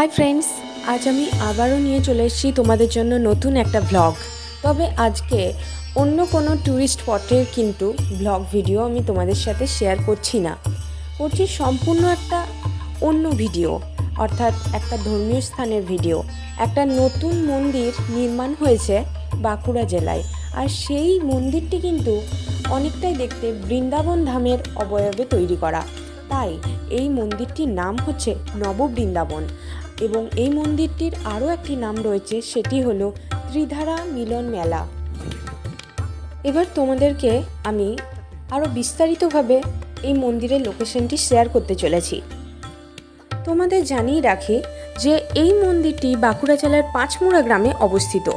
Hi friends আজ আমি আবারও নিয়ে চলে এসেছি তোমাদের জন্য নতুন একটা ব্লগ তবে আজকে অন্য কোনো ট্যুরিস্ট স্পটের কিন্তু ব্লগ ভিডিও আমি তোমাদের সাথে শেয়ার করছি না। করছি সম্পূর্ণ একটা অন্য ভিডিও অর্থাৎ একটা ধর্মীয় স্থানের ভিডিও একটা নতুন মন্দির নির্মাণ হয়েছে বাঁকুড়া জেলায়, আর সেই মন্দিরটি কিন্তু অনেকটাই দেখতে বৃন্দাবন ধামের অবয়বে তৈরি করা। তাই এই মন্দিরটির নাম হচ্ছে নববৃন্দাবন। এবং এই মন্দিরটির আরও একটি নাম রয়েছে, সেটি হলো ত্রিধারা মিলন মেলা। এবার তোমাদেরকে আমি আরও বিস্তারিতভাবে এই মন্দিরের লোকেশনটি শেয়ার করতে চলেছি। তোমাদের জানিয়ে রাখি যে এই মন্দিরটি বাঁকুড়া জেলার পাঁচমুড়া গ্রামে অবস্থিত।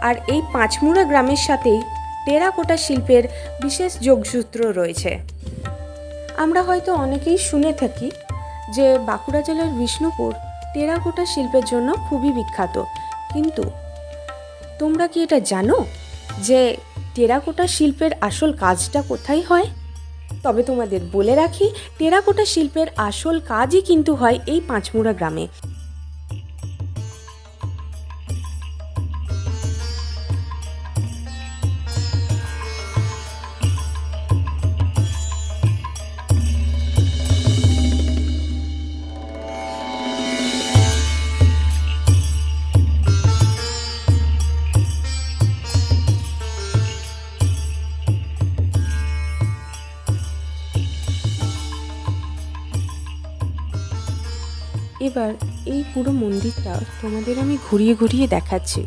আর এই পাঁচমুড়া গ্রামের সাথেই টেরাকোটা শিল্পের বিশেষ যোগসূত্র রয়েছে। আমরা হয়তো অনেকেই শুনে থাকি যে বাঁকুড়া জেলার বিষ্ণুপুর টেরাকোটা শিল্পের জন্য খুবই বিখ্যাত। কিন্তু তোমরা কি এটা জানো যে টেরাকোটা শিল্পের আসল কাজটা কোথায় হয়? তবে তোমাদের বলে রাখি, টেরাকোটা শিল্পের আসল কাজই কিন্তু হয় এই পাঁচমুড়া গ্রামে। এবার এই পুরো মন্দিরটা তোমাদের আমি ঘুরিয়ে ঘুরিয়ে দেখাচ্ছি।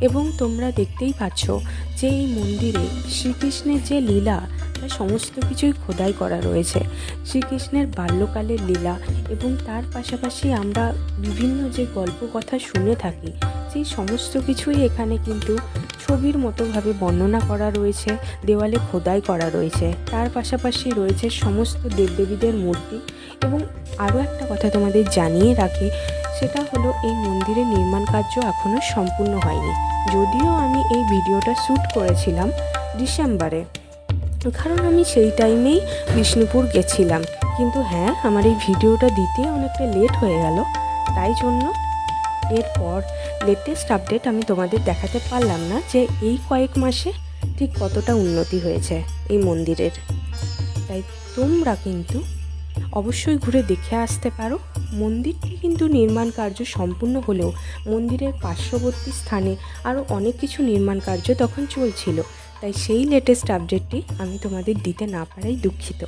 এবং তোমরা দেখতেই পাচ্ছ যে এই মন্দিরে শ্রীকৃষ্ণের যে লীলা তা সমস্ত কিছুই খোদাই করা রয়েছে। শ্রীকৃষ্ণের বাল্যকালের লীলা এবং তার পাশাপাশি আমরা বিভিন্ন যে গল্প কথা শুনে থাকি, সেই সমস্ত কিছুই এখানে কিন্তু ছবির মতোভাবে বর্ণনা করা রয়েছে, দেওয়ালে খোদাই করা রয়েছে। তার পাশাপাশি রয়েছে সমস্ত দেবদেবীদের মূর্তি এবং আরও একটা কথা তোমাদের জানিয়ে রাখি, সেটা হলো এই মন্দিরের নির্মাণ কার্য এখনও সম্পূর্ণ হয়নি। যদিও আমি এই ভিডিওটা শ্যুট করেছিলাম ডিসেম্বরে। কারণ আমি সেই টাইমেই বিষ্ণুপুর গেছিলাম। কিন্তু হ্যাঁ আমার এই ভিডিওটা দিতে অনেকটা লেট হয়ে গেল। তাই জন্য এরপর লেটেস্ট আপডেট আমি তোমাদের দেখাতে পারলাম না যে এই কয়েক মাসে ঠিক কতটা উন্নতি হয়েছে এই মন্দিরের। তাই তোমরা কিন্তু অবশ্যই ঘুরে দেখে আসতে পারো। মন্দিরটি কিন্তু নির্মাণ কার্য সম্পূর্ণ হলেও মন্দিরের পার্শ্ববর্তী স্থানে আরও অনেক কিছু নির্মাণ কার্য তখন চলছিল। তাই সেই লেটেস্ট আপডেটটি আমি তোমাদের দিতে না পারাই দুঃখিত।